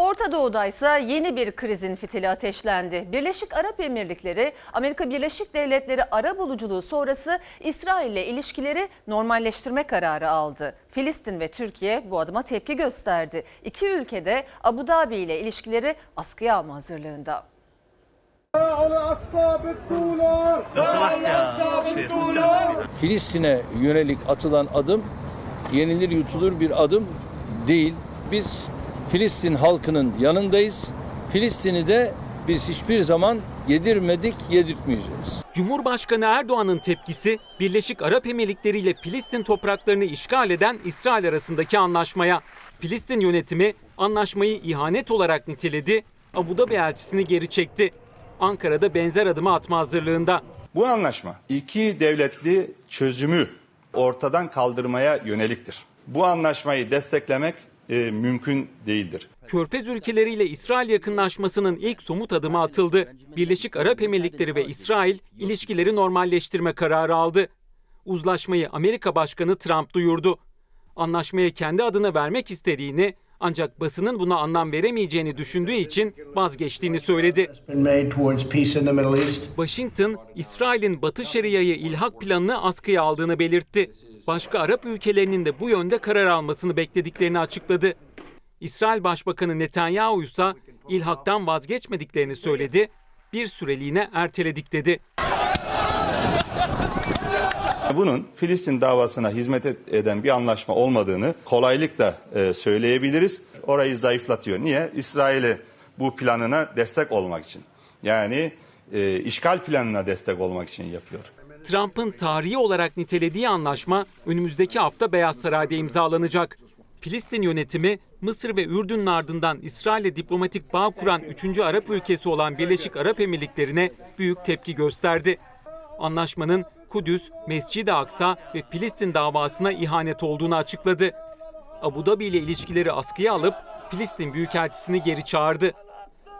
Orta Doğu'da ise yeni bir krizin fitili ateşlendi. Birleşik Arap Emirlikleri, Amerika Birleşik Devletleri ara buluculuğu sonrası İsrail ile ilişkileri normalleştirme kararı aldı. Filistin ve Türkiye bu adıma tepki gösterdi. İki ülkede Abu Dhabi ile ilişkileri askıya alma hazırlığında. Filistin'e yönelik atılan adım yenilir yutulur bir adım değil. Biz Filistin halkının yanındayız. Filistin'i de biz hiçbir zaman yedirmedik, yedirtmeyeceğiz. Cumhurbaşkanı Erdoğan'ın tepkisi Birleşik Arap Emirlikleri ile Filistin topraklarını işgal eden İsrail arasındaki anlaşmaya. Filistin yönetimi anlaşmayı ihanet olarak niteledi, Abu Dhabi elçisini geri çekti. Ankara'da benzer adımı atma hazırlığında. Bu anlaşma iki devletli çözümü ortadan kaldırmaya yöneliktir. Bu anlaşmayı desteklemek e, mümkün değildir. Körfez ülkeleriyle İsrail yakınlaşmasının ilk somut adımı atıldı. Birleşik Arap Emirlikleri ve İsrail ilişkileri normalleştirme kararı aldı. Uzlaşmayı Amerika Başkanı Trump duyurdu. Anlaşmaya kendi adına vermek istediğini ancak basının buna anlam veremeyeceğini düşündüğü için vazgeçtiğini söyledi. Washington, İsrail'in Batı Şeria'yı ilhak planını askıya aldığını belirtti. Başka Arap ülkelerinin de bu yönde karar almasını beklediklerini açıkladı. İsrail Başbakanı Netanyahu ise ilhaktan vazgeçmediklerini söyledi. Bir süreliğine erteledik dedi. Bunun Filistin davasına hizmet et- eden bir anlaşma olmadığını kolaylıkla e, söyleyebiliriz. Orayı zayıflatıyor. Niye? İsrail'e bu planına destek olmak için. Yani e, işgal planına destek olmak için yapıyor. Trump'ın tarihi olarak nitelediği anlaşma önümüzdeki hafta Beyaz Saray'da imzalanacak. Filistin yönetimi Mısır ve Ürdün'ün ardından İsrail'le diplomatik bağ kuran 3. Arap ülkesi olan Birleşik Arap Emirlikleri'ne büyük tepki gösterdi. Anlaşmanın Kudüs, Mescid-i Aksa ve Filistin davasına ihanet olduğunu açıkladı. Abu Dhabi ile ilişkileri askıya alıp Filistin Büyükelçisini geri çağırdı.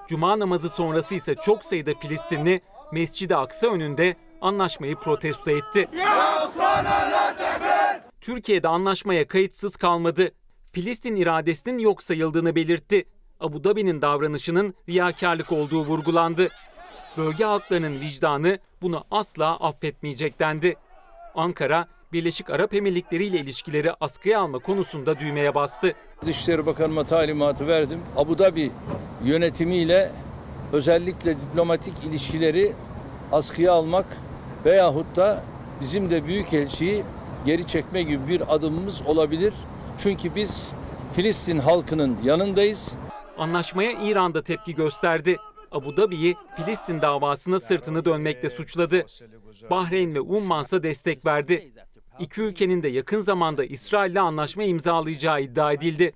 Cuma namazı sonrası ise çok sayıda Filistinli Mescid-i Aksa önünde anlaşmayı protesto etti. Türkiye'de anlaşmaya kayıtsız kalmadı. Filistin iradesinin yok sayıldığını belirtti. Abu Dhabi'nin davranışının riyakarlık olduğu vurgulandı. Bölge halklarının vicdanı bunu asla affetmeyecek dendi. Ankara, Birleşik Arap Emirlikleri ile ilişkileri askıya alma konusunda düğmeye bastı. Dışişleri Bakanıma talimatı verdim. Abu Dhabi yönetimiyle özellikle diplomatik ilişkileri askıya almak veyahut da bizim de büyükelçiyi geri çekme gibi bir adımımız olabilir. Çünkü biz Filistin halkının yanındayız. Anlaşmaya İran'da tepki gösterdi. Abu Dhabi'yi Filistin davasına sırtını dönmekle suçladı. Bahreyn ve Umman ise destek verdi. İki ülkenin de yakın zamanda İsrail'le anlaşma imzalayacağı iddia edildi.